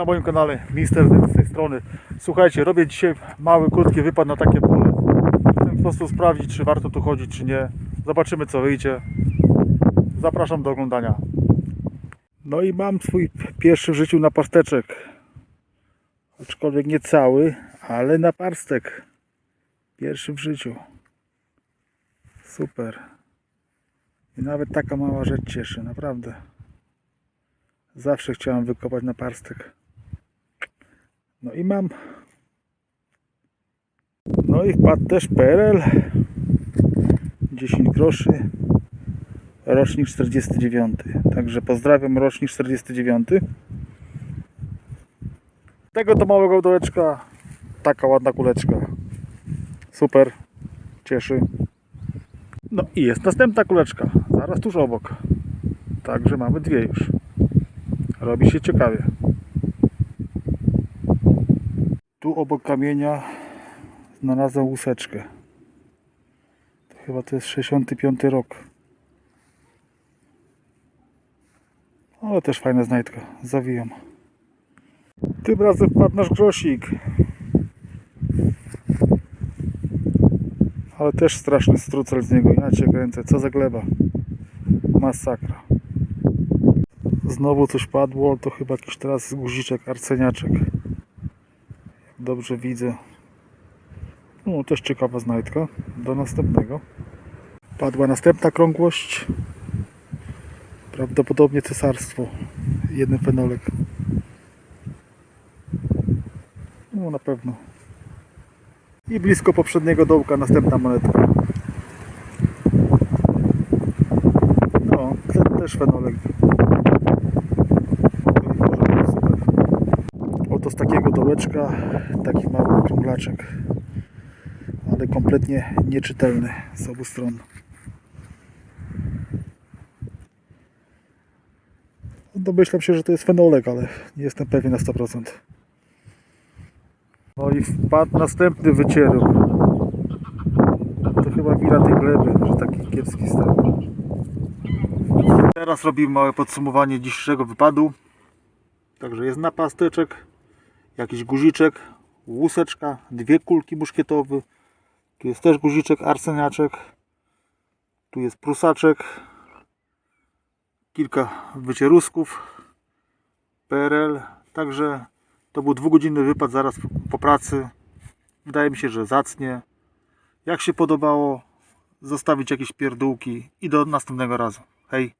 Na moim kanale Mister z tej strony. Słuchajcie, robię dzisiaj mały, krótki wypad na takie pole. Chcę po prostu sprawdzić, czy warto tu chodzić, czy nie. Zobaczymy, co wyjdzie. Zapraszam do oglądania. No i mam swój pierwszy w życiu napasteczek. Aczkolwiek nie cały, ale naparstek. Pierwszy w życiu. Super. I nawet taka mała rzecz cieszy, naprawdę. Zawsze chciałem wykopać naparstek. No i mam. No i wpadł też PRL. 10 groszy. Rocznik 49. Także pozdrawiam rocznik 49. Tego to małego dołeczka. Taka ładna kuleczka. Super. Cieszy. No i jest następna kuleczka. Zaraz tuż obok. Także mamy dwie już. Robi się ciekawie. Tu obok kamienia znalazłem łuseczkę. To chyba to jest 65 rok. Ale też fajna znajdka. Zawijam. Tym razem wpadł nasz grosik. Ale też straszny strucel z niego. Ja cię kręcę. Co za gleba. Masakra. Znowu coś padło, to chyba jakiś teraz guziczek, arceniaczek. Dobrze widzę. No, też ciekawa znajdka. Do następnego. Padła następna krągłość. Prawdopodobnie cesarstwo. Jeden fenolek. No na pewno. I blisko poprzedniego dołka następna monetka. No, te- też fenolek. Super. Z takiego dołeczka taki mały okrąglaczek. Ale kompletnie nieczytelny z obu stron. Domyślam się, że to jest fenolek, ale nie jestem pewien na 100%. No i wpadł następny wycieruk. To chyba wina tej gleby, że taki kiepski stan. Teraz robimy małe podsumowanie dzisiejszego wypadu. Także jest napasteczek, jakiś guziczek, łuseczka, dwie kulki muszkietowe. Tu jest też guziczek, arseniaczek. Tu jest prusaczek. Kilka wycierusków. PRL. Także to był dwugodzinny wypad zaraz po pracy. Wydaje mi się, że zacnie. Jak się podobało, zostawić jakieś pierdółki i do następnego razu. Hej!